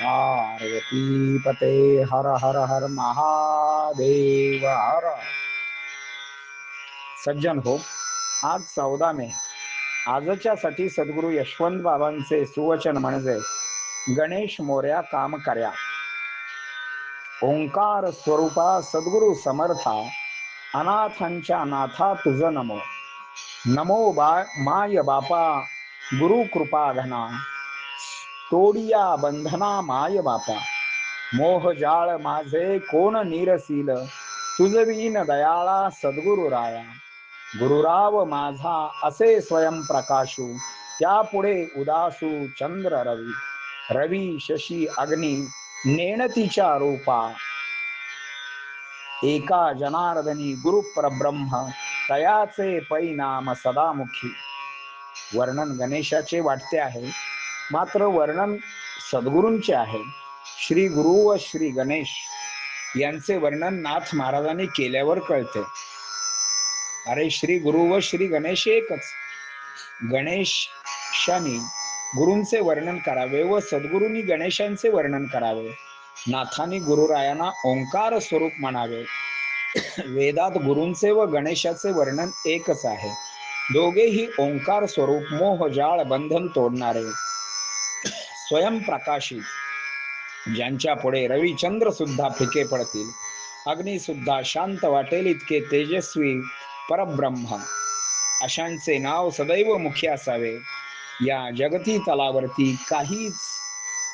पार्वती पते हर हर हर महादेव हर सज्जन हो आज चौदा मे. आजच्या साठी सद्गुरु यशवंत बाबांचे सुवचन म्हणजे गणेश मोर्या काम कर्या. ओंकार स्वरूपा सद्गुरु समर्था अनाथांच्या नाथा तुझ नमो. नमो बा माय बापा गुरु कृपा घना तोडिया बंधना माय बापा. मोह जाळ माझे कोण निरसील? तुझवीन दयाळा सद्गुरु राया. गुरुराव माझा असे स्वयं प्रकाशू. त्यापुढे उदासू चंद्र रवी. रवी शशी अग्नी नेणतीच्या रूपा. एका जनार्दनी गुरु परब्रह्म तयाचे परिणाम सदामुखी. वर्णन गणेशाचे वाटते आहे. मात्र वर्णन सद्गुरूंचे आहे. श्री गुरु व श्री गणेश यांचे वर्णन नाथ महाराजांनी केल्यावर कळते. अरे श्री गुरु व श्री गणेश एकच. गणेशानी गुरूंचे वर्णन करावे व सद्गुरूंनी गणेशांचे वर्णन करावे. नाथानी गुरुरायांना ओंकार स्वरूप म्हणावे. वेदात गुरूंचे व गणेशाचे वर्णन एकच आहे. दोघेही ओंकार स्वरूप मोह जाळ बंधन तोडणारे. स्वयंप्रकाशित ज्यांच्या पुढे रविचंद्र सुद्धा फिके पडतील. अग्नी सुद्धा शांत वाटेल इतके तेजस्वी परब्रह्म. अशांचे नाव सदैव मुखी असावे. या जगती तलावरती काहीच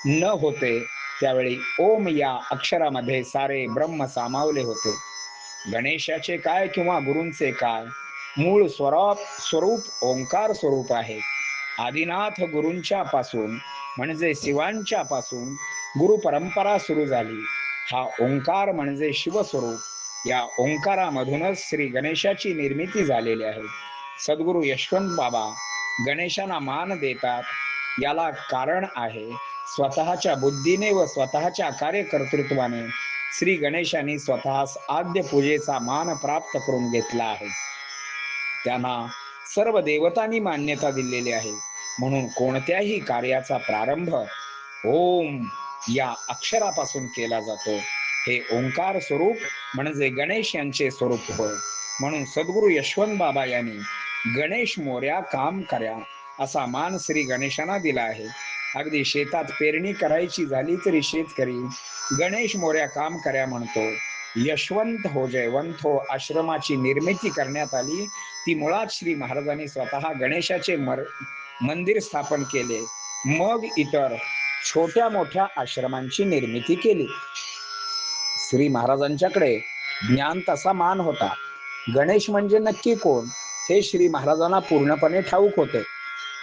न होते त्यावेळी ओम या अक्षरामध्ये सारे ब्रह्म सामावले होते. गणेशाचे काय किंवा गुरूंचे काय? मूळ स्वरूप स्वरूप ओंकार स्वरूप आहे. आदिनाथ गुरूंच्या पासून म्हणजे शिवांच्या पासून गुरु परंपरा सुरू झाली. हा ओंकार म्हणजे शिवस्वरूप. या ओंकारामधूनच श्री गणेशाची निर्मिती झालेली आहे. सद्गुरु यशवंत बाबा गणेशांना मान देतात. याला कारण आहे स्वतःच्या बुद्धीने व स्वतःच्या कार्यकर्तृत्वाने श्री गणेशांनी स्वतःस आद्य पूजेचा मान प्राप्त करून घेतला आहे. त्यांना सर्व देवतांनी मान्यता दिलेली आहे. म्हणून कोणत्याही कार्याचा प्रारंभ ओम या अक्षरापासून केला जातो. हे ओंकार स्वरूप म्हणजे गणेश यांचे स्वरूप होय. म्हणून सद्गुरु यशवंत बाबा यांनी गणेश मोर्या काम कर्या असा मान श्री गणेशांना दिला आहे. अगदी शेतात पेरणी करायची झाली तरी शेतकरी गणेश मोर्या काम कर्या म्हणतो. यशवंत हो जयवंत हो आश्रमाची निर्मिती करण्यात आली. ती मुळात श्री महाराजांनी स्वतः गणेशाचे मर मंदिर स्थापन केले. मग इतर छोट्या मोठ्या आश्रमांची निर्मिती केली. श्री महाराजांच्याकडे ज्ञान तसा मान होता. गणेश म्हणजे नक्की कोण? हे श्री महाराजांना पूर्णपणे ठाऊक होते.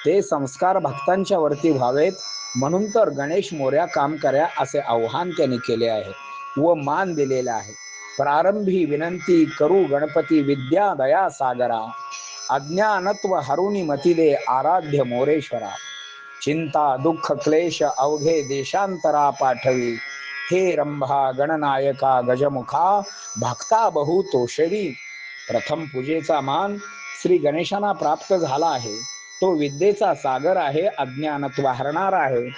ते संस्कार भक्तांच्या वरती व्हावेत म्हणून तर गणेश मोर्या काम कर्या असे आव्हान त्यांनी केले आहे व मान दिलेला आहे. प्रारंभी विनंती करू गणपती विद्या दया सागरा. अज्ञानत्व हरुणी मतिदे आराध्य मोरेश्वरा। चिंता दुःख क्लेश अवघे देशांतरा पाठवी। हे रंभा गणनायका गजमुखा भक्ता बहु तोषवी प्रथम पूजेचा मान श्री गणेशांना प्राप्त झाला आहे। तो विद्येचा सागर आहे अज्ञानत्व हरणार आहे।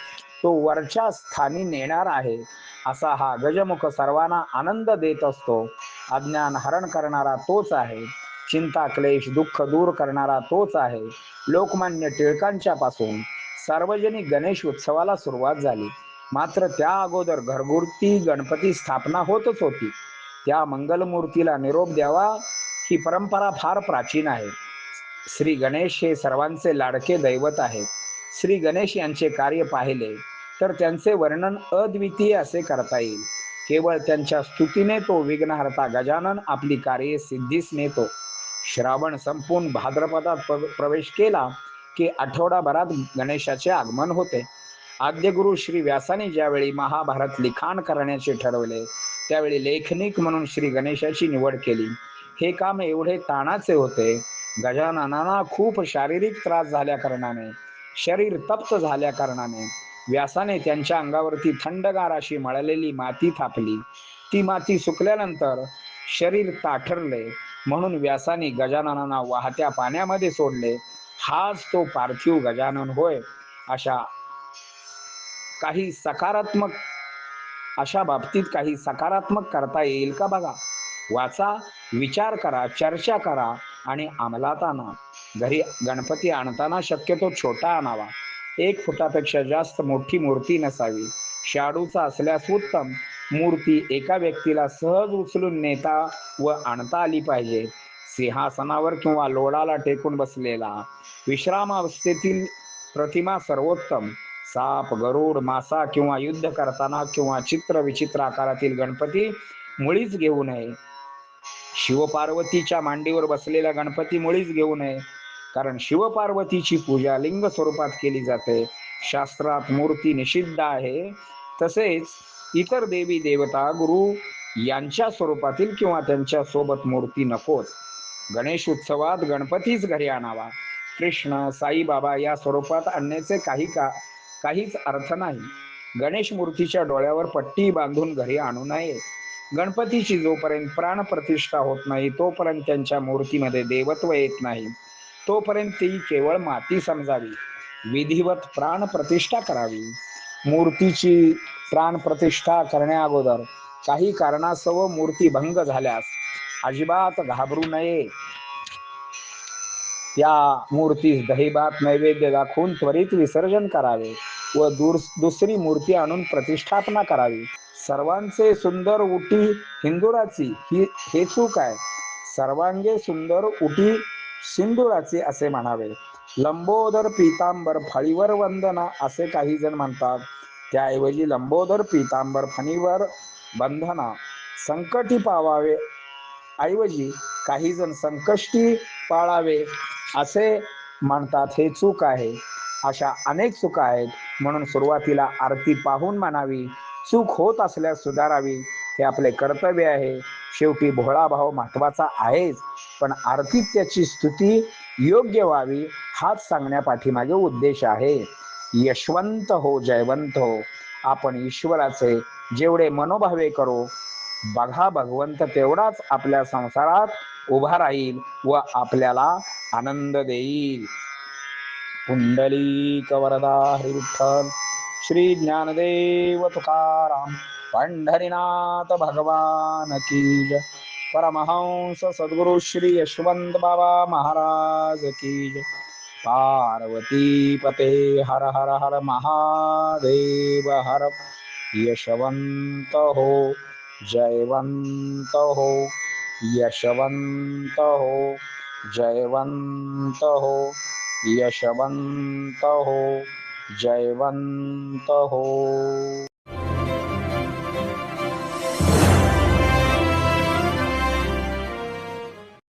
तो वरच्या स्थानी नेणार आहे। असा हा गजमुख सर्वांना आनंद देत असतो। अज्ञान हरण करणारा तोच आहे। चिंता क्लेश दुःख दूर करणारा तोच आहे. लोकमान्य टिळकांच्या पासून सार्वजनिक गणेश उत्सवाला सुरुवात झाली. मात्र त्या अगोदर घरगुती गणपती स्थापना होतच होती. त्या मंगलमूर्तीला निरोप द्यावा ही परंपरा फार प्राचीन आहे. श्री गणेश हे सर्वांचे लाडके दैवत आहेत. श्री गणेश यांचे कार्य पाहिले तर त्यांचे वर्णन अद्वितीय असे करता येईल. केवळ त्यांच्या स्तुतीने तो विघ्नहर्ता गजानन आपली कार्ये सिद्धीस नेतो. श्रावण संपून भाद्रपदात प्रवेश केला की आठवडाभरात गणेशाचे आगमन होते. आद्यगुरु श्री व्यासाने ज्यावेळी महाभारत लिखाण करण्याचे ठरवले त्यावेळी लेखनिक म्हणून श्री गणेशाची निवड केली. हे काम एवढे ताणाचे होते. गजाननांना खूप शारीरिक त्रास झाल्या कारणाने शरीर तप्त झाल्या कारणाने व्यासाने त्यांच्या अंगावरती थंडगार अशी मळलेली माती थापली. ती माती सुकल्यानंतर शरीर ताठरले. म्हणून व्यासाने गजाननांना वाहत्या पाण्यामध्ये सोडले. हाच तो पार्थिव गजानन होय अशा काही सकारात्मक अशा बाबतीत काही सकारात्मक करता येईल का बघा? वाचा विचार करा चर्चा करा आणि अंमलात आणा घरी गणपती आणताना शक्यतो छोटा आणावा. एक फुटापेक्षा जास्त मोठी मूर्ती नसावी. शाडूचा असल्यास उत्तम. मूर्ती एका व्यक्तीला सहज उचलून नेता व आणता आली पाहिजे. सिंहासनावर किंवा लोडाला टेकून बसलेला विश्रामावस्थेतील प्रतिमा सर्वोत्तम. साप गरुड मासा किंवा युद्ध करताना किंवा चित्र विचित्र आकारातील गणपती मुळीच घेऊ नये. शिवपार्वतीच्या मांडीवर बसलेला गणपती मुळीच घेऊ नये. कारण शिवपार्वतीची पूजा लिंग स्वरूपात केली जाते. शास्त्रात मूर्ती निषिद्ध आहे. तसेच इतर देवी देवता गुरु यांच्या स्वरूपातील किंवा त्यांच्यासोबत मूर्ती नकोच गणेश उत्सवात गणपतीच घरी आणावा. कृष्ण साईबाबा या स्वरूपात आणण्याचे काही का काहीच अर्थ नाही. गणेश मूर्तीच्या डोळ्यावर पट्टी बांधून घरी आणू नये. गणपतीची जोपर्यंत प्राण प्रतिष्ठा होत नाही तोपर्यंत त्यांच्या मूर्तीमध्ये देवत्व येत नाही. तोपर्यंत ती केवळ माती समजावी. विधिवत प्राण प्रतिष्ठा करावी. मूर्तीची प्राण प्रतिष्ठा करण्याअगोदर काही कारणासव मूर्ती भंग झाल्यास अजिबात घाबरू नये. त्या मूर्तीस दहीभात नैवेद्य दाखवून त्वरित विसर्जन करावे व दुसरी मूर्ती आणून प्रतिष्ठापना करावी. सर्वांचे सुंदर उटी हिंदुराची ही हे चूक आहे. सर्वांगे सुंदर उटी सिंदुराची असे म्हणावे. लंबोदर पितांबर फळीवर वंदना असे काही जण म्हणतात. त्याऐवजी लंबोदर पितांबर फणीवर बंधना संकटी पावावे. ऐवजी काही जण संकष्टी पाळावे असे म्हणतात हे चूक आहे. अशा अनेक चुका आहेत. म्हणून सुरुवातीला आरती पाहून म्हणावी चूक होत असल्यास सुधारावी हे आपले कर्तव्य आहे. शेवटी भोळा भाव महत्त्वाचा आहेच पण आरतीत त्याची स्तुती योग्य व्हावी हाच सांगण्या पाठीमागे उद्देश आहे. यशवंत हो जयवंत हो. आपण ईश्वराचे जेवढे मनोभावे करू बघा भगवंत तेवढाच आपल्या संसारात उभा राहील व आपल्याला आनंद देईल. पुंडलिक वरदा हरी विठ्ठल श्री ज्ञानदेव तुकाराम पंढरीनाथ भगवान की जय. परमहंस सद्गुरु श्री यशवंत बाबा महाराज की जय. पार्वती पते हर हर हर महादेव हर। यशवंत हो जयवंत हो। यशवंत हो जयवंत हो। यशवंत हो जयवंत हो।